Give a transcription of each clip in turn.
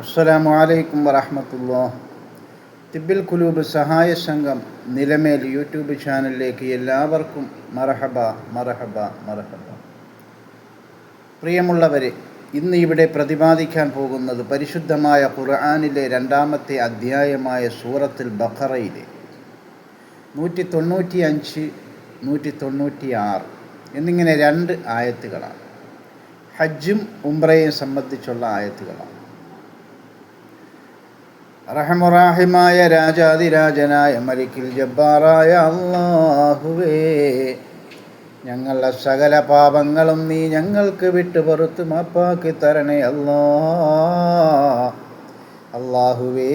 അസ്സലാമു അലൈക്കും വറഹമത്തുള്ള തിബിൽ കുലൂബ് സഹായ സംഘം നിലമേൽ യൂട്യൂബ് ചാനലിലേക്ക് എല്ലാവർക്കും മറഹബ മറഹബ മറഹബ. പ്രിയമുള്ളവരെ ഇന്ന് ഇവിടെ പ്രതിപാദിക്കാൻ പോകുന്നത് പരിശുദ്ധമായ ഖുർആാനിലെ രണ്ടാമത്തെ അധ്യായമായ സൂറത്തിൽ ബഖറയിലെ നൂറ്റി തൊണ്ണൂറ്റി അഞ്ച് നൂറ്റി തൊണ്ണൂറ്റി ആറ് എന്നിങ്ങനെ രണ്ട് ആയത്തുകളാണ്. ഹജ്ജും ഉംറയും സംബന്ധിച്ചുള്ള ആയത്തുകളാണ്. റഹമുറാഹിമായ രാജാതിരാജനായ മലിക്കിൽ ജബ്ബാറായ അള്ളാഹുവേ ഞങ്ങളുടെ സകല പാപങ്ങളും നീ ഞങ്ങൾക്ക് വിട്ടു പുറത്ത് മാപ്പാക്കി തരണേ അല്ലാ. അള്ളാഹുവേ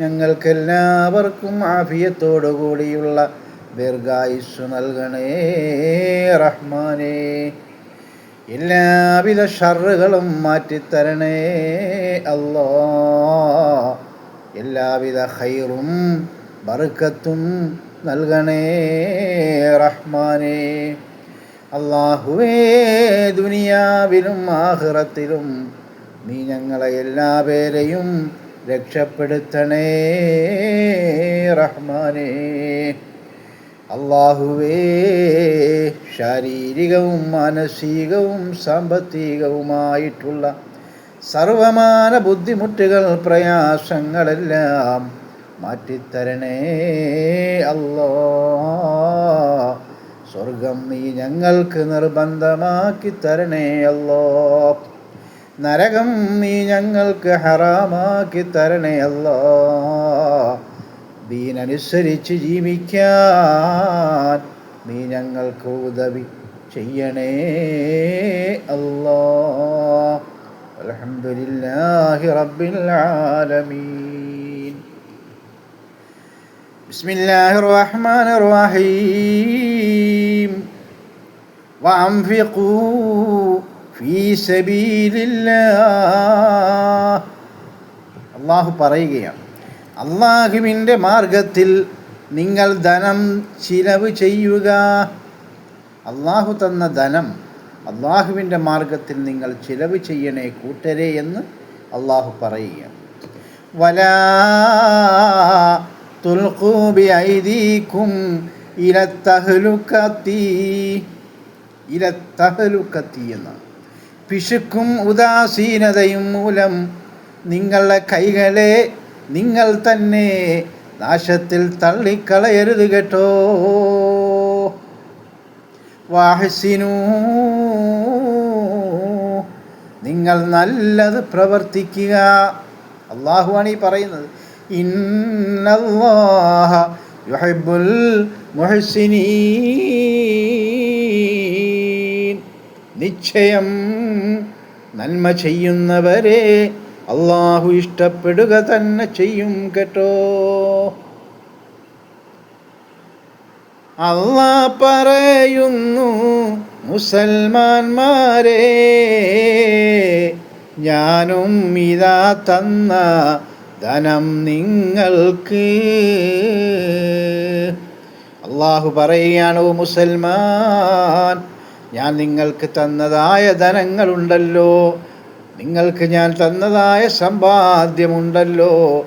ഞങ്ങൾക്കെല്ലാവർക്കും ആഫിയത്തോടു കൂടിയുള്ള ദീർഘായുസ് നൽകണേ റഹ്മാനേ. എല്ലാവിധ ഷറുകളും മാറ്റിത്തരണേ അല്ലോ. എല്ലാവിധ ഹൈറും ബറുക്കത്തും നൽകണേ റഹ്മാനേ. അള്ളാഹുവേ ദുനിയാവിലും ആഹ്റത്തിലും നീ ഞങ്ങളെ എല്ലാ പേരെയും രക്ഷപ്പെടുത്തണേ റഹ്മാനേ. അള്ളാഹുവേ ശാരീരികവും മാനസികവും സാമ്പത്തികവുമായിട്ടുള്ള സർവമാന ബുദ്ധിമുട്ടുകൾ പ്രയാസങ്ങളെല്ലാം മാറ്റിത്തരണേ അല്ലോ. സ്വർഗം നീ ഞങ്ങൾക്ക് നിർബന്ധമാക്കി തരണേ അല്ലോ. നരകം നീ ഞങ്ങൾക്ക് ഹറാമാക്കി തരണേ അല്ലോ. ദീനനുസരിച്ച് ജീവിക്കാൻ നീ ഞങ്ങൾക്ക് ഉദവി ചെയ്യണേ അല്ലോ അലഹമുല്ലാഹി റബ്ബിൽ ആലമീൻ بسم الله الرحمن الرحيم وأنفقوا في سبيل الله അള്ളാഹു പറയുകയാണ് അള്ളാഹുവിന്റെ മാർഗത്തിൽ നിങ്ങൾ ധനം ചിലവ് ചെയ്യുക. അള്ളാഹു തന്ന ധനം അള്ളാഹുവിന്റെ മാർഗത്തിൽ നിങ്ങൾ ചിലവ് ചെയ്യണേ കൂട്ടരെ എന്ന് അള്ളാഹു പറയുക വലാ തുൽഖൂബി ഐദീക്കും ഇലത്തഹലുക്കത്തി ഇലത്തഹലുക്കത്തി പിശുക്കും ഉദാസീനതയും മൂലം നിങ്ങളുടെ കൈകളെ നിങ്ങൾ തന്നെ നാശത്തിൽ തള്ളിക്കളയരുത് കേട്ടോ. വാഹസിനു നിങ്ങൾ നല്ലത് പ്രവർത്തിക്കുക. അള്ളാഹുവാണ് ഈ പറയുന്നത്. ഇന്നല്ലാഹ യുഹിബ്ബുൽ മുഹ്സിനീൻ നിശ്ചയം നന്മ ചെയ്യുന്നവരെ അള്ളാഹു ഇഷ്ടപ്പെടുക തന്നെ ചെയ്യും കേട്ടോ. അള്ളാ പറയുന്നു മുസൽമാന്മാരെ ഞാനും ഇതാ തന്ന ധനം നിങ്ങൾക്ക്. അള്ളാഹു പറയുകയാണ് ഓ മുസൽമാൻ ഞാൻ നിങ്ങൾക്ക് തന്നതായ ധനങ്ങളുണ്ടല്ലോ. നിങ്ങൾക്ക് ഞാൻ തന്നതായ സമ്പാദ്യമുണ്ടല്ലോ.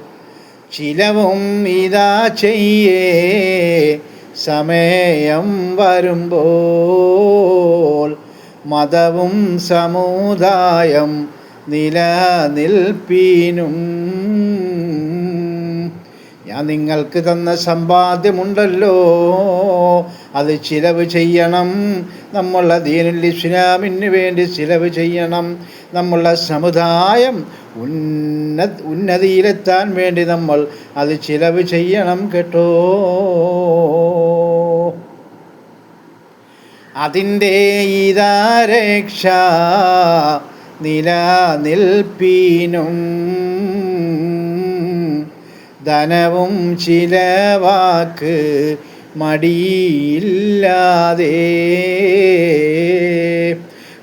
ചിലവും ഇതാ ചെയ്യേ. സമയം വരുമ്പോൾ മതവും സമുദായം നിലനിൽപ്പീനും. ഞാൻ നിങ്ങൾക്ക് തന്ന സമ്പാദ്യമുണ്ടല്ലോ. അത് ചിലവ് ചെയ്യണം. നമ്മളുടെ ദീനുൽ ഇസ്ലാമിന് വേണ്ടി ചിലവ് ചെയ്യണം. നമ്മളുടെ സമുദായം ഉന്ന ഉന്നതിയിലെത്താൻ വേണ്ടി നമ്മൾ അത് ചിലവ് ചെയ്യണം കേട്ടോ. അതിന്റെ ഇതാരക്ഷ നിലനിൽപ്പീനും. ധനവും ചിലവാക്ക് മടിയില്ലാതെ.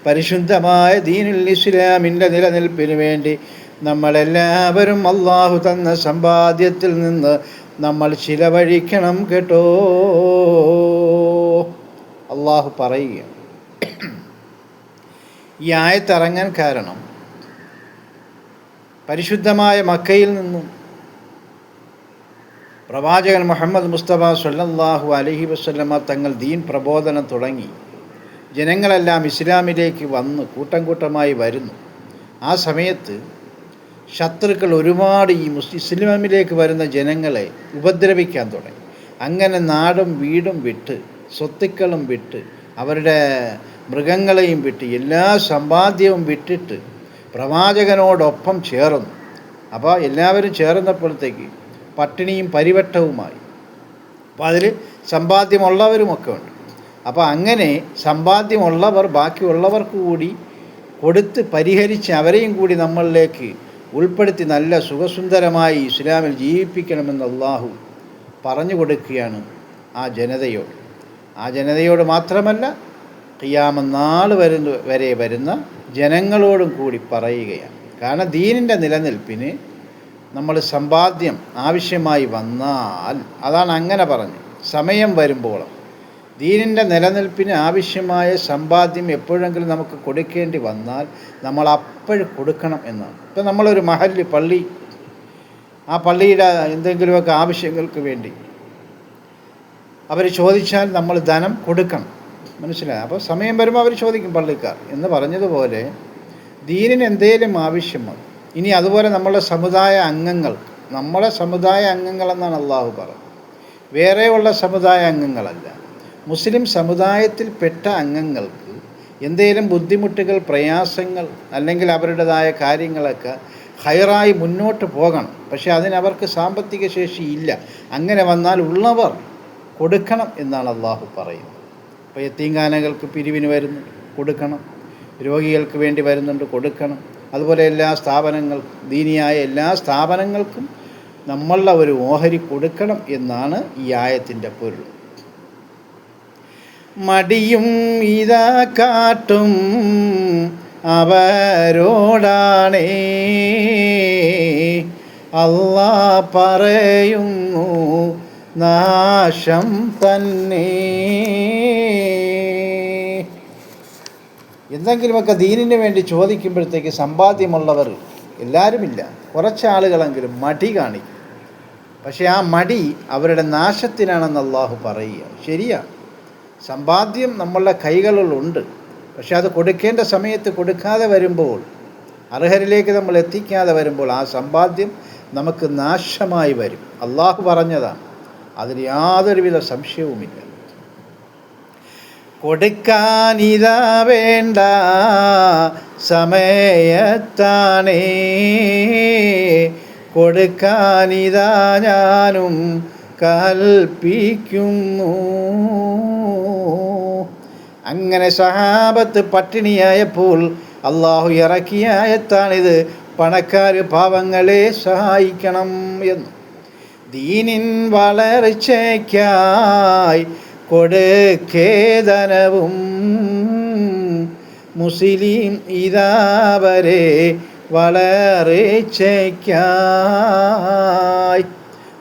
പരിശുദ്ധമായ ദീനുൽ ഇസ്ലാമിന്റെ നിലനിൽപ്പിന് വേണ്ടി നമ്മളെല്ലാവരും അള്ളാഹു തന്ന സമ്പാദ്യത്തിൽ നിന്ന് നമ്മൾ ചിലവഴിക്കണം കേട്ടോ. അള്ളാഹു പറയുക ഈ ആയത്തിറങ്ങാൻ കാരണം പരിശുദ്ധമായ മക്കയിൽ നിന്നും പ്രവാചകൻ മുഹമ്മദ് മുസ്തഫ സല്ലാഹു അലഹി വസല്ലമ തങ്ങൾ ദീൻ പ്രബോധനം തുടങ്ങി. ജനങ്ങളെല്ലാം ഇസ്ലാമിലേക്ക് വന്ന് കൂട്ടം കൂട്ടമായി വരുന്നു. ആ സമയത്ത് ശത്രുക്കൾ ഒരുപാട് ഈ മുസ് ഇസ്ലാമിലേക്ക് വരുന്ന ജനങ്ങളെ ഉപദ്രവിക്കാൻ തുടങ്ങി. അങ്ങനെ നാടും വീടും വിട്ട് സ്വത്തുക്കളും വിട്ട് അവരുടെ മൃഗങ്ങളെയും വിട്ട് എല്ലാ സമ്പാദ്യവും വിട്ടിട്ട് പ്രവാചകനോടൊപ്പം ചേർന്നു. അപ്പോൾ എല്ലാവരും ചേർന്നപ്പോഴത്തേക്ക് പട്ടിണിയും പരിവട്ടവുമായി. അപ്പോൾ അതിൽ സമ്പാദ്യമുള്ളവരുമൊക്കെ ഉണ്ട്. അപ്പോൾ അങ്ങനെ സമ്പാദ്യമുള്ളവർ ബാക്കിയുള്ളവർക്ക് കൂടി കൊടുത്ത് പരിഹരിച്ച് അവരെയും കൂടി നമ്മളിലേക്ക് ഉൾപ്പെടുത്തി നല്ല സുഖസുന്ദരമായി ഇസ്ലാമിൽ ജീവിപ്പിക്കണമെന്ന് അള്ളാഹു പറഞ്ഞു കൊടുക്കുകയാണ് ആ ജനതയോട്. ആ ജനതയോട് മാത്രമല്ല ഖിയാമനാൾ വരുന്ന വരെ വരുന്ന ജനങ്ങളോടും കൂടി പറയുകയാണ്. കാരണം ദീനിന്റെ നിലനിൽപ്പിന് നമ്മൾ സമ്പാദ്യം ആവശ്യമായി വന്നാൽ അതാണ് അങ്ങനെ പറഞ്ഞു. സമയം വരുമ്പോളും ദീനിന്റെ നിലനിൽപ്പിന് ആവശ്യമായ സമ്പാദ്യം എപ്പോഴെങ്കിലും നമുക്ക് കൊടുക്കേണ്ടി വന്നാൽ നമ്മൾ അപ്പോഴും കൊടുക്കണം എന്നാണ്. ഇപ്പം നമ്മളൊരു മഹല്ല് പള്ളി. ആ പള്ളിയുടെ എന്തെങ്കിലുമൊക്കെ ആവശ്യങ്ങൾക്ക് വേണ്ടി അവർ ചോദിച്ചാൽ നമ്മൾ ധനം കൊടുക്കണം. മനസ്സിലായി? അപ്പോൾ സമയം വരുമ്പോൾ അവർ ചോദിക്കും പള്ളിക്കാർ. എന്ന് പറഞ്ഞതുപോലെ ദീനിന് എന്തെങ്കിലും ആവശ്യം വന്നു ഇനി അതുപോലെ നമ്മളെ സമുദായ അംഗങ്ങൾ നമ്മളെ സമുദായ അംഗങ്ങളെന്നാണ് അള്ളാഹു പറഞ്ഞത് വേറെയുള്ള സമുദായ അംഗങ്ങളല്ല. മുസ്ലിം സമുദായത്തിൽപ്പെട്ട അംഗങ്ങൾക്ക് എന്തെങ്കിലും ബുദ്ധിമുട്ടുകൾ പ്രയാസങ്ങൾ അല്ലെങ്കിൽ അവരുടേതായ കാര്യങ്ങളൊക്കെ ഹയറായി മുന്നോട്ട് പോകണം. പക്ഷേ അതിനവർക്ക് സാമ്പത്തിക ശേഷി ഇല്ല. അങ്ങനെ വന്നാൽ ഉള്ളവർ കൊടുക്കണം എന്നാണ് അള്ളാഹു പറയുന്നത്. ഇപ്പോൾ എത്തീങ്കാനകൾക്ക് പിരിവിന് വരുന്നു കൊടുക്കണം. രോഗികൾക്ക് വേണ്ടി വരുന്നുണ്ട് കൊടുക്കണം. അതുപോലെ എല്ലാ സ്ഥാപനങ്ങൾക്കും ദീനിയായ എല്ലാ സ്ഥാപനങ്ങൾക്കും നമ്മളുടെ ഒരു ഓഹരി കൊടുക്കണം എന്നാണ് ഈ ആയത്തിന്റെ പൊരുൾ. മടിയും ഇതാ കാട്ടും അവരോടാണേ. അല്ലാ പറയുന്നു നാശം തന്നെ. എന്തെങ്കിലുമൊക്കെ ദീനിന് വേണ്ടി ചോദിക്കുമ്പോഴത്തേക്ക് സമ്പാദ്യമുള്ളവർ എല്ലാവരുമില്ല കുറച്ച് ആളുകളെങ്കിലും മടി കാണിക്കും. പക്ഷേ ആ മടി അവരുടെ നാശത്തിനാണെന്ന് അള്ളാഹു പറയുക. ശരിയാണ് സമ്പാദ്യം നമ്മളുടെ കൈകളിലുണ്ട്. പക്ഷെ അത് കൊടുക്കേണ്ട സമയത്ത് കൊടുക്കാതെ വരുമ്പോൾ അർഹരിലേക്ക് നമ്മൾ എത്തിക്കാതെ വരുമ്പോൾ ആ സമ്പാദ്യം നമുക്ക് നാശമായി വരും. അള്ളാഹു പറഞ്ഞതാണ്. അതിന് യാതൊരുവിധ സംശയവുമില്ല. കൊടുക്കാനിതാ വേണ്ട. സമയത്താണേ. കൊടുക്കാനിതാ ഞാനും കൽപ്പിക്കുന്നു. അങ്ങനെ സഹാബത്ത് പട്ടിണിയായപ്പോൾ അള്ളാഹു ഇറക്കിയ ആയത്താണിത്. പണക്കാർ പാവങ്ങളെ സഹായിക്കണം എന്ന്. ദീനിൻ വളർച്ചയ്ക്കായി കൊടുക്കേതനവും മുസ്ലിം ഇതാവരെ വളർച്ചയ്ക്കായി.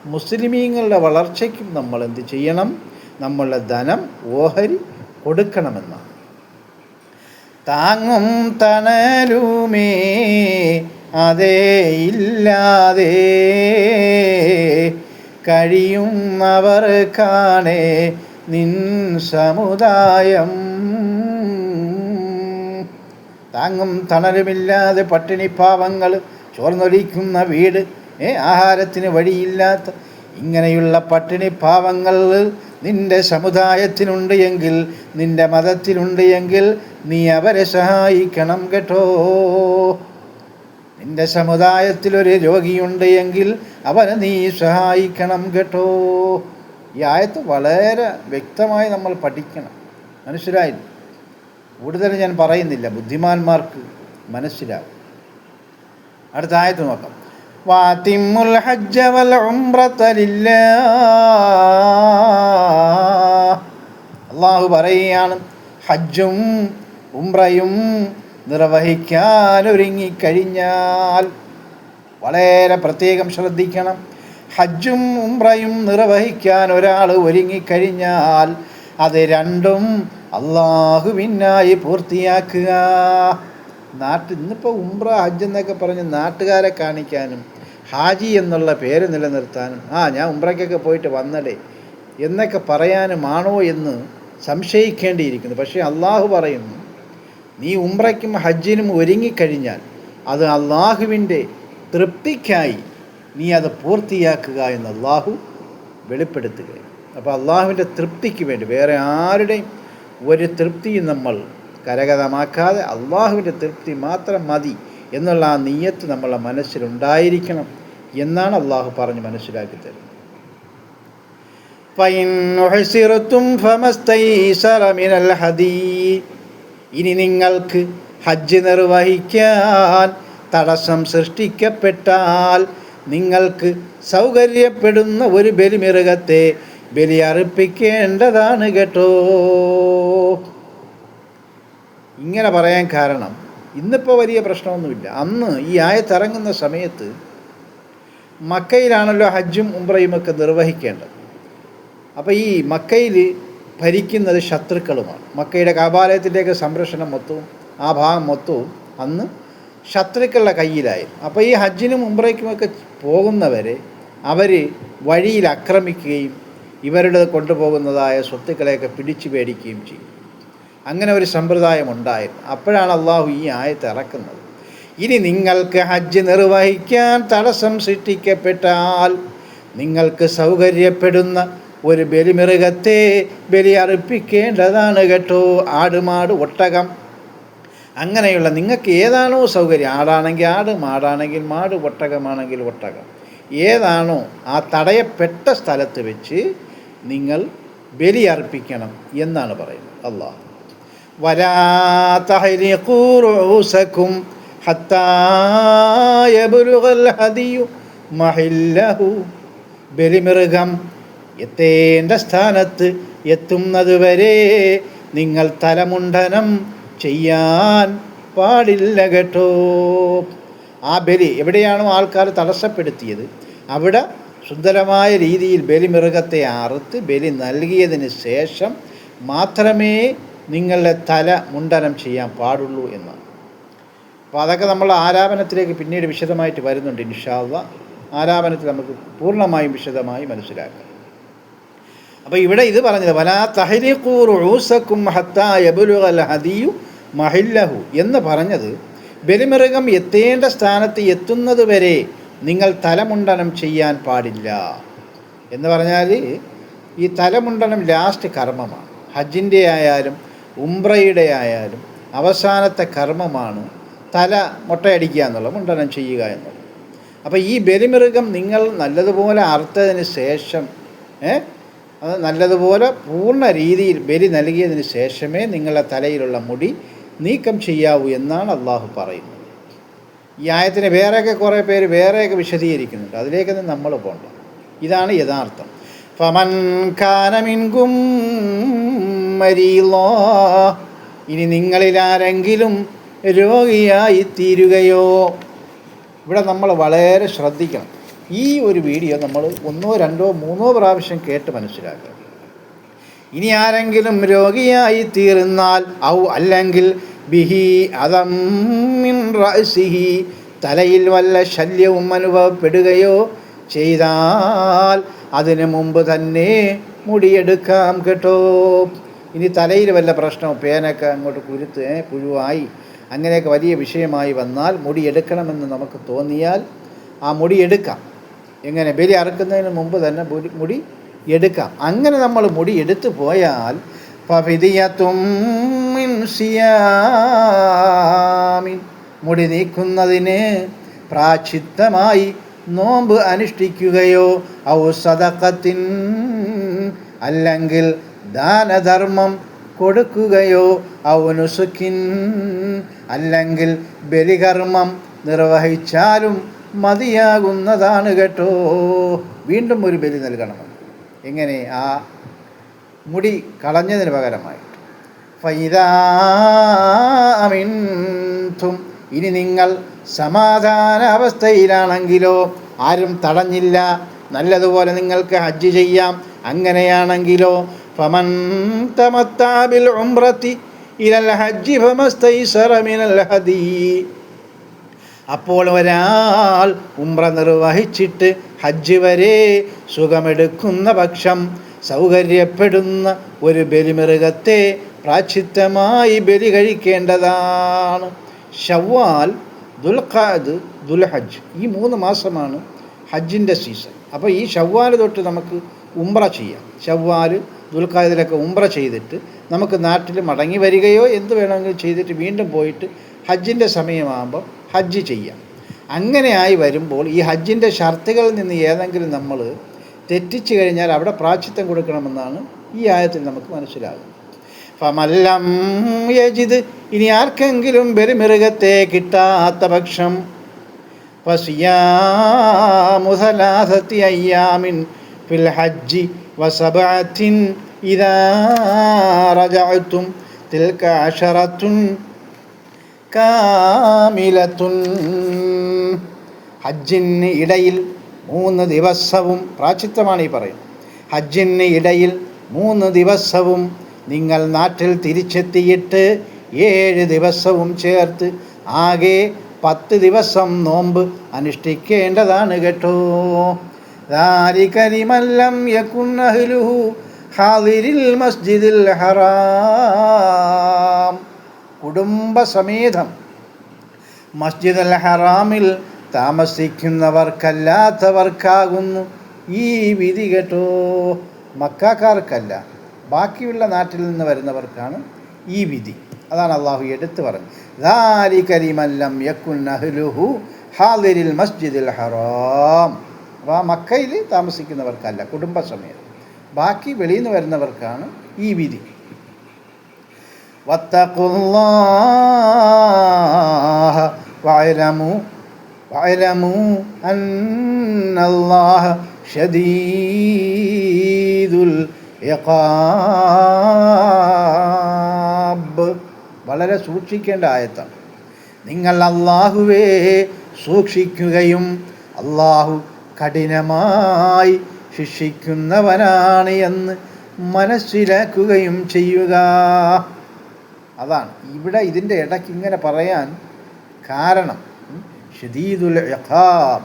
മുസ്ലിമീങ്ങളുടെ വളർച്ചയ്ക്കും നമ്മൾ എന്ത് ചെയ്യണം? നമ്മളുടെ ധനം ഓഹരി കൊടുക്കണമെന്നാണ്. താങ്ങും തണലുമേ അതേ ഇല്ലാതെ കഴിയുന്നവർ കാണേ നിൻ സമുദായം. താങ്ങും തണലുമില്ലാതെ പട്ടിണിപ്പാവങ്ങൾ ചോർന്നൊലിക്കുന്ന വീട് ഏ ആഹാരത്തിന് വഴിയില്ലാത്ത ഇങ്ങനെയുള്ള പട്ടിണിപ്പാവങ്ങൾ നിന്റെ സമുദായത്തിനുണ്ട് എങ്കിൽ നിന്റെ മതത്തിലുണ്ട് എങ്കിൽ നീ അവരെ സഹായിക്കണം കേട്ടോ. നിന്റെ സമുദായത്തിലൊരു രോഗിയുണ്ട് എങ്കിൽ അവനെ നീ സഹായിക്കണം കേട്ടോ. ഈ ആയത്ത് വളരെ വ്യക്തമായി നമ്മൾ പഠിക്കണം. മനസ്സിലായി കൂടുതൽ ഞാൻ പറയുന്നില്ല. ബുദ്ധിമാന്മാർക്ക് മനസ്സിലാവും. അടുത്ത ആയത്ത് നോക്കാം. വാത്തിമുൽ ഹജ്ജ വൽ അള്ളാഹു പറയുകയാണ് ഹജ്ജും ഉംറയും നിർവഹിക്കാൻ ഒരുങ്ങിക്കഴിഞ്ഞാൽ വളരെ പ്രത്യേകം ശ്രദ്ധിക്കണം. ഹജ്ജും ഉംറയും നിർവഹിക്കാൻ ഒരാൾ ഒരുങ്ങിക്കഴിഞ്ഞാൽ അത് രണ്ടും അള്ളാഹുവിനായി പൂർത്തിയാക്കുക. നാട്ടിൽ ഇന്നിപ്പോൾ ഉംറ ഹജ്ജ് എന്നൊക്കെ പറഞ്ഞ് നാട്ടുകാരെ കാണിക്കാനും ഹാജി എന്നുള്ള പേര് നിലനിർത്താനും ആ ഞാൻ ഉംറയ്ക്കൊക്കെ പോയിട്ട് വന്നടേ എന്നൊക്കെ പറയാനുമാണോ എന്ന് സംശയിക്കേണ്ടിയിരിക്കുന്നു. പക്ഷേ അള്ളാഹു പറയുന്നു നീ ഉംറയ്ക്കും ഹജ്ജിനും ഒരുങ്ങിക്കഴിഞ്ഞാൽ അത് അള്ളാഹുവിന്റെ തൃപ്തിക്കായി നീ അത് പൂർത്തിയാക്കുക എന്ന് അള്ളാഹു വെളിപ്പെടുത്തുകയാണ്. അപ്പോൾ അള്ളാഹുവിന്റെ തൃപ്തിക്ക് വേണ്ടി വേറെ ആരുടെയും ഒരു തൃപ്തിയും നമ്മൾ കരകതമാക്കാതെ അള്ളാഹുവിന്റെ തൃപ്തി മാത്രം മതി എന്നുള്ള ആ നീയത്ത് നമ്മളെ മനസ്സിലുണ്ടായിരിക്കണം എന്നാണ് അള്ളാഹു പറഞ്ഞ് മനസ്സിലാക്കി തരുന്നത്. ഇനി നിങ്ങൾക്ക് ഹജ്ജ് നിർവഹിക്കാൻ തടസ്സം സൃഷ്ടിക്കപ്പെട്ടാൽ നിങ്ങൾക്ക് സൗകര്യപ്പെടുന്ന ഒരു ബലിമൃഗത്തെ ബലി അർപ്പിക്കേണ്ടതാണ് കേട്ടോ. ഇങ്ങനെ പറയാൻ കാരണം ഇന്നിപ്പോൾ വലിയ പ്രശ്നമൊന്നുമില്ല. അന്ന് ഈ ആയത്തിറങ്ങുന്ന സമയത്ത് മക്കയിലാണല്ലോ ഹജ്ജും ഉംറയുമൊക്കെ നിർവഹിക്കേണ്ടത്. അപ്പോൾ ഈ മക്കയിൽ ഭരിക്കുന്നത് ശത്രുക്കളുമാണ്. മക്കയുടെ കാപാലയത്തിന്റെയൊക്കെ സംരക്ഷണം മൊത്തവും ആ ഭാഗം മൊത്തവും അന്ന് ശത്രുക്കളുടെ കയ്യിലായിരുന്നു അപ്പോൾ ഈ ഹജ്ജിനും ഉംറയ്ക്കുമൊക്കെ പോകുന്നവരെ അവർ വഴിയിൽ ആക്രമിക്കുകയും ഇവരുടെ കൊണ്ടുപോകുന്നതായ സ്വത്തുക്കളെയൊക്കെ പിടിച്ചു പേടിക്കുകയും ചെയ്യും. അങ്ങനെ ഒരു സമ്പ്രദായം ഉണ്ടായിരുന്നു. അപ്പോഴാണ് അള്ളാഹു ഈ ആയത്ത് ഇറക്കുന്നത്. ഇനി നിങ്ങൾക്ക് ഹജ്ജ് നിർവഹിക്കാൻ തടസ്സം സൃഷ്ടിക്കപ്പെട്ടാൽ നിങ്ങൾക്ക് സൗകര്യപ്പെടുന്ന ഒരു ബലിമൃഗത്തെ ബലി അർപ്പിക്കേണ്ടതാണ് കേട്ടോ. ആടുമാട് ഒട്ടകം. അങ്ങനെയുള്ള നിങ്ങൾക്ക് ഏതാണോ സൗകര്യം ആടാണെങ്കിൽ ആട് മാടാണെങ്കിൽ മാട് ഒട്ടകമാണെങ്കിൽ ഒട്ടകം. ഏതാണോ ആ തടയപ്പെട്ട സ്ഥലത്ത് വെച്ച് നിങ്ങൾ ബലിയർപ്പിക്കണം എന്നാണ് പറയുന്നത്. അള്ളാഹ് വലാ തഹ്രിഖൂ റൂസക്കും ഹത്താ യബ്ലുഗൽ ഹദിയു മഹില്ലഹു. ബലിമൃഗം എത്തേണ്ട സ്ഥാനത്ത് എത്തുന്നതുവരെ നിങ്ങൾ തലമുണ്ടനം ചെയ്യാൻ പാടില്ല കേട്ടോ. ആ ബലി എവിടെയാണോ ആൾക്കാർ തടസ്സപ്പെടുത്തിയത് അവിടെ സുന്ദരമായ രീതിയിൽ ബലിമൃഗത്തെ അറുത്ത് ബലി നൽകിയതിന് ശേഷം മാത്രമേ നിങ്ങളുടെ തല മുണ്ടനം ചെയ്യാൻ പാടുള്ളൂ എന്ന് അപ്പോൾ അതൊക്കെ നമ്മൾ ആലാപനത്തിലേക്ക് പിന്നീട് വിശദമായിട്ട് വരുന്നുണ്ട് ഇൻഷാല്ല ആലാപനത്തിൽ നമുക്ക് പൂർണമായും വിശദമായി മനസ്സിലാക്കാം. അപ്പോൾ ഇവിടെ ഇത് പറഞ്ഞത് വലാ തഹരിഖൂർ ഊസക്കും ഹത്താ യബുലുഗൽ ഹദിയു മഹില്ലഹു എന്ന് പറഞ്ഞത് ബലിമൃഗം എത്തേണ്ട സ്ഥാനത്ത് എത്തുന്നത് വരെ നിങ്ങൾ തലമുണ്ടനം ചെയ്യാൻ പാടില്ല. എന്ന് പറഞ്ഞാൽ ഈ തലമുണ്ടനം ലാസ്റ്റ് കർമ്മമാണ്. ഹജ്ജിന്റെ ആയാലും ഉംറയുടെ ആയാലും അവസാനത്തെ കർമ്മമാണ് തല മുട്ടയടിക്കുക എന്നുള്ളത് മുണ്ടനം ചെയ്യുക എന്നുള്ളത്. അപ്പോൾ ഈ ബലിമൃഗം നിങ്ങൾ നല്ലതുപോലെ അറുത്തതിന് ശേഷം അത് നല്ലതുപോലെ പൂർണ രീതിയിൽ ബലി നൽകിയതിന് ശേഷമേ നിങ്ങളുടെ തലയിലുള്ള മുടി നീക്കം ചെയ്യാവൂ എന്നാണ് അള്ളാഹു പറയുന്നത്. ഈ ആയത്തിന് വേറെയൊക്കെ കുറേ പേര് വേറെയൊക്കെ വിശദീകരിക്കുന്നുണ്ട്. അതിലേക്കൊന്നും നമ്മൾ പോകണ്ട. ഇതാണ് യഥാർത്ഥം. ഫമൻ കാനമിൻകും മരീലോ. ഇനി നിങ്ങളിൽ ആരെങ്കിലും രോഗിയായി തീരുകയോ ഇവിടെ നമ്മൾ വളരെ ശ്രദ്ധിക്കണം. ഈ ഒരു വീഡിയോ നമ്മൾ ഒന്നോ രണ്ടോ മൂന്നോ പ്രാവശ്യം കേട്ട് മനസ്സിലാക്കുക. ഇനി ആരെങ്കിലും രോഗിയായി തീർന്നാൽ ഔ അല്ലെങ്കിൽ ബിഹി അതം റഅസിഹി തലയിൽ വല്ല ശല്യവും അനുഭവപ്പെടുകയോ ചെയ്താൽ അതിനു മുമ്പ് തന്നെ മുടിയെടുക്കാം കേട്ടോ. ഇനി തലയിൽ വല്ല പ്രശ്നവും പേനൊക്കെ അങ്ങോട്ട് കുരുത്ത് പുഴുവായി അങ്ങനെയൊക്കെ വലിയ വിഷയമായി വന്നാൽ മുടിയെടുക്കണമെന്ന് നമുക്ക് തോന്നിയാൽ ആ മുടി എടുക്കാം എങ്ങനെ ബലി അറുക്കുന്നതിന് മുമ്പ് തന്നെ മുടി എടുക്കാം. അങ്ങനെ നമ്മൾ മുടി എടുത്തു പോയാൽ മിൻ മുടി നീക്കുന്നതിന് പ്രാചിത്തമായി നോമ്പ് അനുഷ്ഠിക്കുകയോ ഔ സദക്കത്തിൻ അല്ലെങ്കിൽ ദാനധർമ്മം കൊടുക്കുകയോ ഔ നുസുക്കിൻ അല്ലെങ്കിൽ ബലികർമ്മം നിർവഹിച്ചാലും മതിയാകുന്നതാണ് കേട്ടോ. വീണ്ടും ഒരു ബലി നൽകണം. എങ്ങനെ? ആ മുടി കളഞ്ഞതിന് പകരമായിട്ട്. ഫൈദാമിൻതും ഇനി നിങ്ങൾ സമാധാന അവസ്ഥയിലാണെങ്കിലോ ആരും തടഞ്ഞില്ല. നല്ലതുപോലെ നിങ്ങൾക്ക് ഹജ്ജ് ചെയ്യാം. അങ്ങനെയാണെങ്കിലോ ഫമൻ തമത്താബിൽ ഉംറത്തി ഇലൽ ഹജ്ജി ഫമസ്തൈസറ മിനൽ ഹദീ. അപ്പോൾ ഒരാൾ ഉംറ നിർവഹിച്ചിട്ട് ഹജ്ജ് വരെ സുഖമെടുക്കുന്ന പക്ഷം സൗകര്യപ്പെടുന്ന ഒരു ബലിമൃഗത്തെ പ്രാചിത്തമായി ബലി കഴിക്കേണ്ടതാണ്. ഷവ്വാൽ ദുൽഖാദ് ദുൽഹജ് ഈ മൂന്ന് മാസമാണ് ഹജ്ജിന്റെ സീസൺ. അപ്പോൾ ഈ ഷവ്വാൽ തൊട്ട് നമുക്ക് ഉംറ ചെയ്യാം. ഷവ്വാൽ ദുൽഖാദിലൊക്കെ ഉംറ ചെയ്തിട്ട് നമുക്ക് നാട്ടിൽ മടങ്ങി വരികയോ എന്ത് വേണമെങ്കിലും ചെയ്തിട്ട് വീണ്ടും പോയിട്ട് ഹജ്ജിന്റെ സമയമാകുമ്പോൾ ഹജ്ജ് ചെയ്യാം. അങ്ങനെയായി വരുമ്പോൾ ഈ ഹജ്ജിന്റെ ഷർത്തുകളിൽ നിന്ന് ഏതെങ്കിലും നമ്മൾ തെറ്റിച്ചു കഴിഞ്ഞാൽ അവിടെ പ്രാച്ചിത്വം കൊടുക്കണമെന്നാണ് ഈ ആയത്തിൽ നമുക്ക് മനസ്സിലാകും ഫമല്ലം യജിത് ഇനി ആർക്കെങ്കിലും ബലിമൃഗത്തെ കിട്ടാത്ത പക്ഷം ഫസിയാമുസലാസത്തി അയ്യാമിൻ ഫിൽ ഹജ്ജി വസബഅത്തിൻ ഇദാ റജഅത്തും തിൽക അശറത്തുൻ കാമിലത്തുൻ. ഹജ്ജിന് ഇടയിൽ മൂന്ന് ദിവസവും പ്രാചിത്വമാണ് ഈ പറയും ഹജ്ജിന് ഇടയിൽ മൂന്ന് ദിവസവും നിങ്ങൾ നാട്ടിൽ തിരിച്ചെത്തിയിട്ട് ഏഴ് ദിവസവും ചേർത്ത് ആകെ പത്ത് ദിവസം നോമ്പ് അനുഷ്ഠിക്കേണ്ടതാണ് കേട്ടോ. ദാരികരിമല്ലം യക്കുന്നഹ്ലുഹു ഹാദിരിൽ മസ്ജിദിൽ ഹറാം. കുടുംബസമേതം. മസ്ജിദ് അൽ ഹറാമിൽ താമസിക്കുന്നവർക്കല്ലാത്തവർക്കാകുന്നു ഈ വിധി കേട്ടോ. മക്കാക്കാർക്കല്ല ബാക്കിയുള്ള നാട്ടിൽ നിന്ന് വരുന്നവർക്കാണ് ഈ വിധി. അതാണ് അള്ളാഹു എടുത്തു പറഞ്ഞത്. മസ്ജിദിൽ ഹറാം. അപ്പോൾ ആ മക്കയിൽ താമസിക്കുന്നവർക്കല്ല കുടുംബസമയം ബാക്കി വെളിയിൽ നിന്ന് വരുന്നവർക്കാണ് ഈ വിധി. واتقوا الله واعلموا واعلموا أن الله شديد العقاب വളരെ സൂക്ഷിക്കേണ്ട ആയത്താണ് നിങ്ങൾ അള്ളാഹുവേ സൂക്ഷിക്കുകയും അള്ളാഹു കഠിനമായി ശിക്ഷിക്കുന്നവനാണ് എന്ന് മനസ്സിലാക്കുകയും ചെയ്യുക അതാണ്. ഇവിടെ ഇതിന്റെ ഇടയ്ക്ക് ഇങ്ങനെ പറയാൻ കാരണം ഷദീദുൽ ഇഖാബ്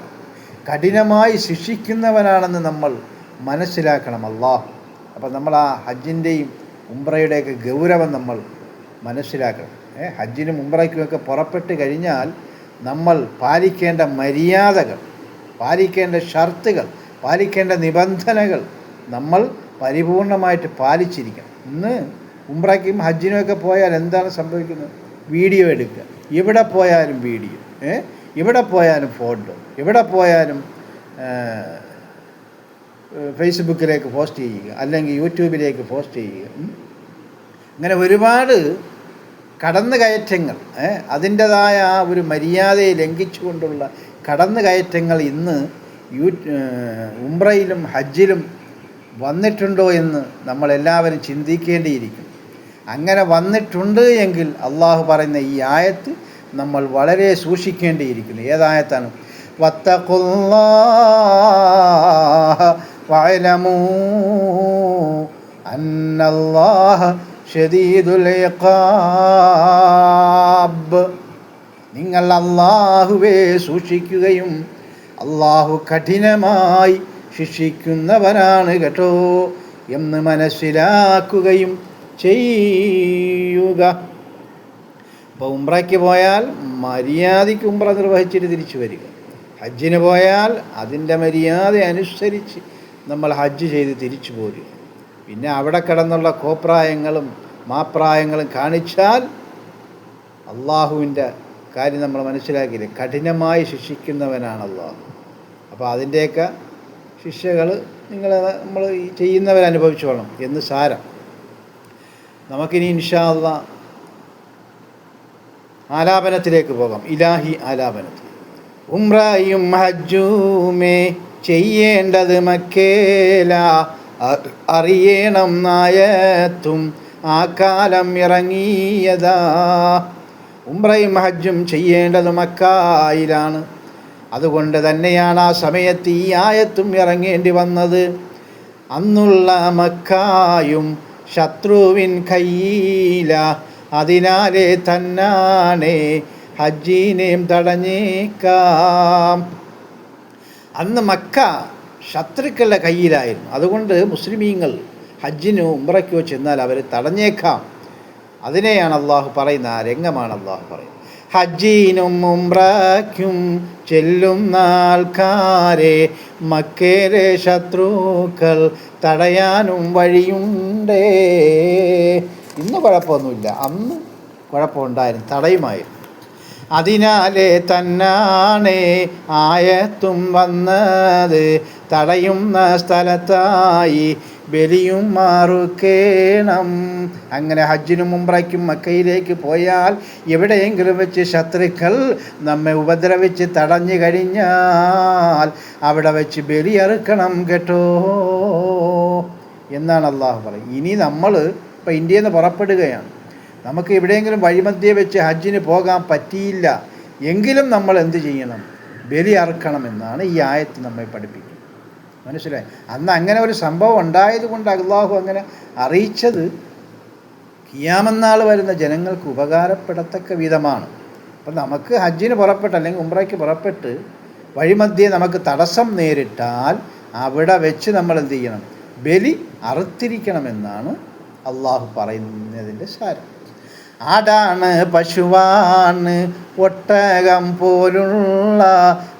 കഠിനമായി ശിക്ഷിക്കുന്നവനാണെന്ന് നമ്മൾ മനസ്സിലാക്കണം അള്ളാഹു അപ്പം നമ്മൾ ആ ഹജ്ജിന്റെയും ഉംറയുടെയൊക്കെ ഗൗരവം നമ്മൾ മനസ്സിലാക്കണം. ഏഹ് ഹജ്ജിനും ഉംറയ്ക്കുമൊക്കെ പുറപ്പെട്ട് കഴിഞ്ഞാൽ നമ്മൾ പാലിക്കേണ്ട മര്യാദകൾ പാലിക്കേണ്ട ഷർത്തുകൾ പാലിക്കേണ്ട നിബന്ധനകൾ നമ്മൾ പരിപൂർണമായിട്ട് പാലിച്ചിരിക്കണം. ഇന്ന് ഉംറയ്ക്കും ഹജ്ജിനുമൊക്കെ പോയാൽ എന്താണ് സംഭവിക്കുന്നത്? വീഡിയോ എടുക്കുക. ഇവിടെ പോയാലും വീഡിയോ. ഇവിടെ പോയാലും ഫോട്ടോ. ഇവിടെ പോയാലും ഫേസ്ബുക്കിലേക്ക് പോസ്റ്റ് ചെയ്യുക. അല്ലെങ്കിൽ യൂട്യൂബിലേക്ക് പോസ്റ്റ് ചെയ്യുക. അങ്ങനെ ഒരുപാട് കടന്നു കയറ്റങ്ങൾ അതിന്റെതായ ആ ഒരു മര്യാദയെ ലംഘിച്ചുകൊണ്ടുള്ള കടന്നു കയറ്റങ്ങൾ ഇന്ന് യൂ ഉംറയിലും ഹജ്ജിലും വന്നിട്ടുണ്ടോ എന്ന് നമ്മളെല്ലാവരും ചിന്തിക്കേണ്ടിയിരിക്കും അങ്ങനെ വന്നിട്ടുണ്ട് എങ്കിൽ അള്ളാഹു പറയുന്ന ഈ ആയത്ത് നമ്മൾ വളരെ സൂക്ഷിക്കേണ്ടിയിരിക്കുന്നു. ഏതായത്താണ് വത്തഖുല്ലാഹ വഅലമൂ അന്നല്ലാഹ നിങ്ങൾ അള്ളാഹുവെ സൂക്ഷിക്കുകയും അള്ളാഹു കഠിനമായി ശിക്ഷിക്കുന്നവനാണ് കേട്ടോ എന്ന് മനസ്സിലാക്കുകയും ചെയ്യുക. അപ്പോൾ ഉംറയ്ക്ക് പോയാൽ മര്യാദയ്ക്ക് ഉംറ നിർവഹിച്ചിട്ട് തിരിച്ചു വരിക. ഹജ്ജിന് പോയാൽ അതിന്റെ മര്യാദ അനുസരിച്ച് നമ്മൾ ഹജ്ജ് ചെയ്ത് തിരിച്ചു പോരുക. പിന്നെ അവിടെ കിടന്നുള്ള കോപ്രായങ്ങളും മാപ്രായങ്ങളും കാണിച്ചാൽ അള്ളാഹുവിന്റെ കാര്യം നമ്മൾ മനസ്സിലാക്കിയില്ല? കഠിനമായി ശിക്ഷിക്കുന്നവനാണ് അള്ളാഹു. അപ്പോൾ അതിന്റെയൊക്കെ ശിക്ഷകൾ നിങ്ങൾ നമ്മൾ ഈ ചെയ്യുന്നവരനുഭവിച്ചോളണം എന്ന് സാരം. നമുക്കിനി ഇൻഷാ അള്ളാ ആലാപനത്തിലേക്ക് പോകാം. ഇലാഹി ആലാപനത്തിൽ. ഉംറയും ഹജ്ജൂമേ ചെയ്യേണ്ടത് മക്കേല. അറിയണം നായത്തും ആ കാലം ഇറങ്ങിയതാ. ഉംറയും ഹജ്ജും ചെയ്യേണ്ടത് മക്കായിലാണ്. അതുകൊണ്ട് തന്നെയാണ് ആ സമയത്ത് ഈ ആയത്തും ഇറങ്ങേണ്ടി വന്നത്. അന്നുള്ള മക്കായും ശത്രുവിൻ കയ്യില അതിനാലെ തന്നാനെ ഹജ്ജീനെയും തടഞ്ഞേക്കാം. അന്ന് മക്ക ശത്രുക്കളുടെ കയ്യിലായിരുന്നു. അതുകൊണ്ട് മുസ്ലിമീങ്ങൾ ഹജ്ജിനോ ഉംറയ്ക്കോ ചെന്നാൽ അവരെ തടഞ്ഞേക്കാം. അതിനെയാണ് അള്ളാഹു പറയുന്ന ആ രംഗമാണ് അള്ളാഹു പറയുന്നത്. ഹജ്ജീനും ഉംറയ്ക്കും ചെല്ലുന്ന ആൾക്കാരെ മക്കേരെ ശത്രുക്കൾ തടയാനും വഴിയുണ്ടേ. ഇന്ന് കുഴപ്പമൊന്നുമില്ല. അന്ന് കുഴപ്പമുണ്ടായിരുന്നു. തടയുമായിരുന്നു. അതിനാലെ തന്നാണേ ആയത്തും വന്നത്. തടയുന്ന സ്ഥലത്തായി ബലിയും മാറുകേണം അങ്ങനെ ഹജ്ജിനും മുമ്പ്രയ്ക്കും മക്കയിലേക്ക് പോയാൽ എവിടെയെങ്കിലും വെച്ച് ശത്രുക്കൾ നമ്മെ ഉപദ്രവിച്ച് തടഞ്ഞു കഴിഞ്ഞാൽ അവിടെ വെച്ച് ബലിയറുക്കണം കേട്ടോ. എന്നാണ് അള്ളാഹു പറയുന്നത്. ഇനി നമ്മൾ ഇപ്പം ഇന്ത്യയിൽ നിന്ന് പുറപ്പെടുകയാണ്. നമുക്ക് എവിടെയെങ്കിലും വഴിമധ്യേ വെച്ച് ഹജ്ജിന് പോകാൻ പറ്റിയില്ല എങ്കിലും നമ്മൾ എന്ത് ചെയ്യണം? ബലി അറുക്കണം എന്നാണ് ഈ ആയത്ത് നമ്മെ പഠിപ്പിക്കുന്നത്. മനസ്സിലായി? അന്ന് അങ്ങനെ ഒരു സംഭവം ഉണ്ടായത് കൊണ്ട് അള്ളാഹു അങ്ങനെ അറിയിച്ചത് കിയാമെന്നാൾ വരുന്ന ജനങ്ങൾക്ക് ഉപകാരപ്പെടത്തക്ക വിധമാണ്. അപ്പം നമുക്ക് ഹജ്ജിന് പുറപ്പെട്ട് അല്ലെങ്കിൽ ഉംറയ്ക്ക് പുറപ്പെട്ട് വഴിമധ്യേ നമുക്ക് തടസ്സം നേരിട്ടാൽ അവിടെ വെച്ച് നമ്മൾ എന്ത് ചെയ്യണം? ബലി അറുത്തിരിക്കണമെന്നാണ് അള്ളാഹു പറയുന്നതിന്റെ സാരം. ആടാണ് പശുവാണ് ഒട്ടകം പോലുള്ള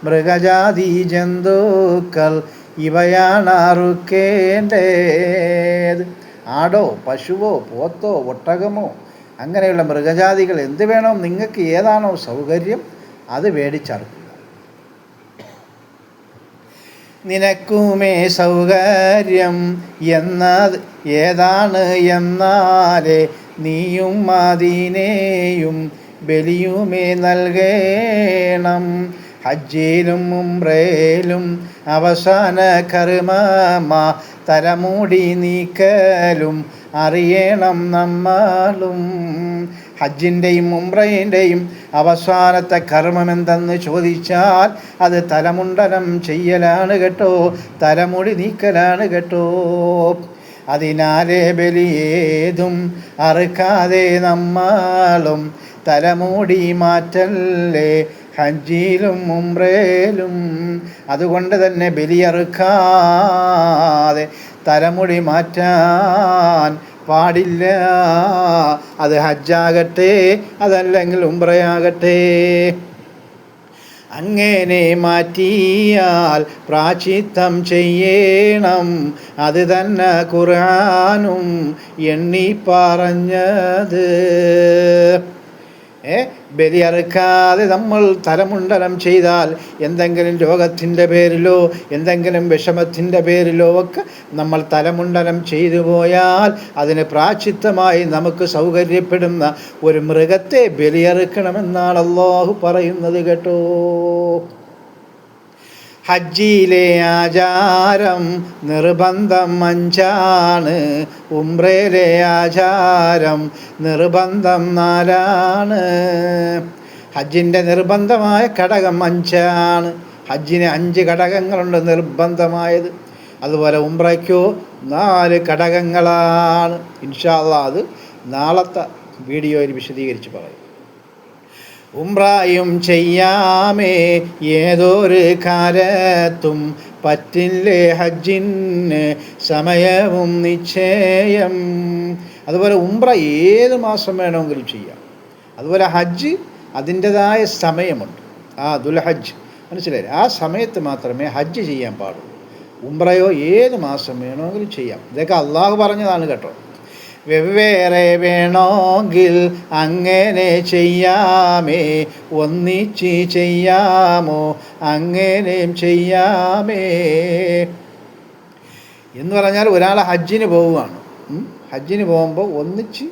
മൃഗജാതി ജന്തുക്കൾ ഇവയാണ് അറുക്കേണ്ടത് ആടോ പശുവോ പോത്തോ ഒട്ടകമോ അങ്ങനെയുള്ള മൃഗജാതികൾ എന്ത് വേണോ നിങ്ങൾക്ക് ഏതാണോ സൗകര്യം അത് മേടിച്ചറുക്കുക. നിനക്കുമേ സൗകര്യം എന്നത് ഏതാണ് എന്നാലേ നീയും അതിനെയും ബലിയുമേ നൽകേണം. ഹജ്ജിലും ഉംറയിലും അവസാന കർമ്മ തലമൂടി നീക്കലും അറിയണം നമ്മളും. ഹജ്ജിന്റെയും ഉംറയിന്റെയും അവസാനത്തെ കർമ്മം എന്തെന്ന് ചോദിച്ചാൽ അത് തലമുണ്ടനം ചെയ്യലാണ് കേട്ടോ. തലമുടി നീക്കലാണ് കേട്ടോ. അതിനാലെ ബലിയേതും അറുക്കാതെ നമ്മളും തലമൂടി മാറ്റല്ലേ ഹജ്ജിലും ഉംറയിലും അതുകൊണ്ട് തന്നെ ബലിയറുക്കാതെ തലമുടി മാറ്റാൻ പാടില്ല. അത് ഹജ്ജാകട്ടെ അതല്ലെങ്കിൽ ഉംറയാകട്ടെ അങ്ങനെ മാറ്റിയാൽ പ്രാചിത്തം ചെയ്യണം. അത് തന്നെ ഖുർആാനും എണ്ണി പറഞ്ഞത്. ഏ? ബലിയറുക്കാതെ നമ്മൾ തലമുണ്ടനം ചെയ്താൽ എന്തെങ്കിലും രോഗത്തിന്റെ പേരിലോ എന്തെങ്കിലും വിഷമത്തിന്റെ പേരിലോ ഒക്കെ നമ്മൾ തലമുണ്ടനം ചെയ്തു പോയാൽ അതിന് പ്രാചിത്തമായി നമുക്ക് സൗകര്യപ്പെടുന്ന ഒരു മൃഗത്തെ ബലിയറുക്കണമെന്നാണ് അള്ളാഹു പറയുന്നത് കേട്ടോ. ഹജ്ജിയിലെ ആചാരം നിർബന്ധം അഞ്ചാണ് ഉംറയിലെ ആചാരം നിർബന്ധം നാലാണ്. ഹജ്ജിന്റെ നിർബന്ധമായ ഘടകം അഞ്ചാണ്. ഹജ്ജിന് അഞ്ച് ഘടകങ്ങളുണ്ട് നിർബന്ധമായത്. അതുപോലെ ഉംറയ്ക്കോ നാല് ഘടകങ്ങളാണ്. ഇൻഷാല്ല അത് നാളത്തെ വീഡിയോയിൽ വിശദീകരിച്ച് പറയും. ഉംറായും ചെയ്യാമേ. ഏതൊരു കാലത്തും പറ്റില്ലേ ഹജ്ജിന് സമയവും നിശ്ചയം. അതുപോലെ ഉംറ ഏത് മാസം വേണമെങ്കിലും ചെയ്യാം. അതുപോലെ ഹജ്ജ് അതിന്റെതായ സമയമുണ്ട്. ആ ദുൽഹജ്ജ്. മനസ്സിലായി ആ സമയത്ത് മാത്രമേ ഹജ്ജ് ചെയ്യാൻ പാടുള്ളൂ. ഉംറയോ ഏത് മാസം വേണമെങ്കിലും ചെയ്യാം. ഇതൊക്കെ അള്ളാഹു പറഞ്ഞതാണ് കേട്ടോ. വെവ്വേറെ വേണമെങ്കിൽ അങ്ങനെ ചെയ്യാമേ. ഒന്നിച്ച് ചെയ്യാമോ? അങ്ങനെയും ചെയ്യാമേ. എന്ന് പറഞ്ഞാൽ ഒരാൾ ഹജ്ജിന് പോവുകയാണ്. ഹജ്ജിന് പോകുമ്പോൾ ഒന്നിച്ച്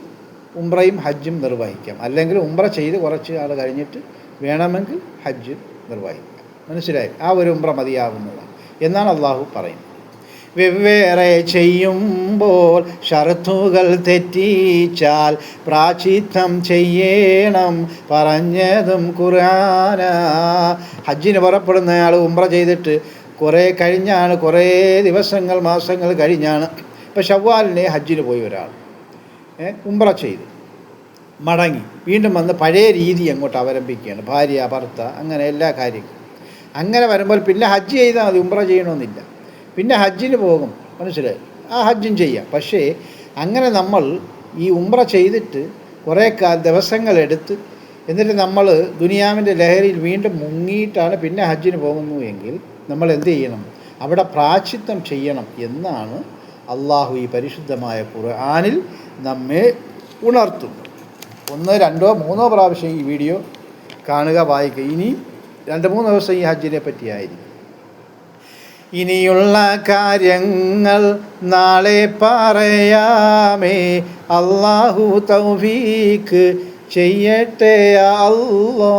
ഉംറയും ഹജ്ജും നിർവഹിക്കാം. അല്ലെങ്കിൽ ഉംറ ചെയ്ത് കുറച്ച് ആൾ കഴിഞ്ഞിട്ട് വേണമെങ്കിൽ ഹജ്ജ് നിർവഹിക്കാം. മനസ്സിലായി? ആ ഒരു ഉംറ മതിയാകുന്നതാണ് എന്നാണ് അള്ളാഹു പറയുന്നത്. വെവ്വേറെ ചെയ്യുമ്പോൾ ഷർത്തുകൾ തെറ്റിച്ചാൽ പ്രാചിത്തം ചെയ്യണം പറഞ്ഞതും ഖുർആന. ഹജ്ജിന് പുറപ്പെടുന്ന ആൾ ഉംറ ചെയ്തിട്ട് കുറേ കഴിഞ്ഞാണ് കുറേ ദിവസങ്ങൾ മാസങ്ങൾ കഴിഞ്ഞാണ്. ഇപ്പോൾ ഷവ്വാലിനെ ഹജ്ജിന് പോയി ഒരാൾ. ഉംറ ചെയ്തു. മടങ്ങി. വീണ്ടും വന്ന് പഴയ രീതി അങ്ങോട്ട് അവലംബിക്കുകയാണ്. ഭാര്യ ഭർത്ത അങ്ങനെ എല്ലാ കാര്യങ്ങളും. അങ്ങനെ വരുമ്പോൾ പിന്നെ ഹജ്ജ് ചെയ്താൽ മതി ഉംറ ചെയ്യണമെന്നില്ല. പിന്നെ ഹജ്ജിന് പോകും മനസ്സിലായി? ആ ഹജ്ജും ചെയ്യാം. പക്ഷേ അങ്ങനെ നമ്മൾ ഈ ഉമ്ര ചെയ്തിട്ട് കുറേ കാ ദിവസങ്ങളെടുത്ത് എന്നിട്ട് നമ്മൾ ദുനിയാവിന്റെ ലഹരിയിൽ വീണ്ടും മുങ്ങിയിട്ടാണ് പിന്നെ ഹജ്ജിന് പോകുന്നു എങ്കിൽ നമ്മൾ എന്ത് ചെയ്യണം? അവിടെ പ്രാച്ചിത്വം ചെയ്യണം എന്നാണ് അള്ളാഹു ഈ പരിശുദ്ധമായ ഖുർആാനിൽ നമ്മെ ഉണർത്തുന്നത് ഒന്ന് രണ്ടോ മൂന്നോ പ്രാവശ്യം ഈ വീഡിയോ കാണുക വായിക്കുക. ഇനി രണ്ട് മൂന്ന് ദിവസം ഈ ഹജ്ജിനെ പറ്റിയായിരിക്കും. ഇനിയുള്ള കാര്യങ്ങൾ നാളെ പറയാമേ അള്ളാഹു തൗഫീക്ക് ചെയ്യട്ടെ അല്ലോ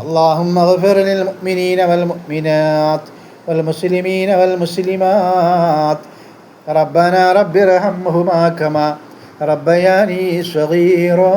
اللهم اغفر للمؤمنين والمؤمنات والمسلمين والمسلمات ربنا رب ارحمهما كما ربياني صغيرا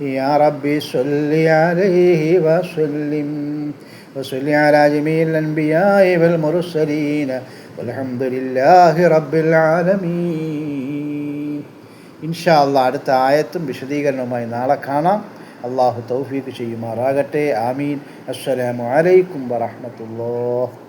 يا ربي صل عليه وسلم وصل على جميع الأنبياء والمرسلين والحمد لله رب العالمين ഇൻഷാ അള്ളാ അടുത്ത ആയത്തും വിശദീകരണവുമായി നാളെ കാണാം അള്ളാഹു തൗഫീഖ് ചെയ്യുമാറാകട്ടെ ആമീൻ അസ്സലാമു അലൈക്കും വറഹ്മത്തുള്ളാഹി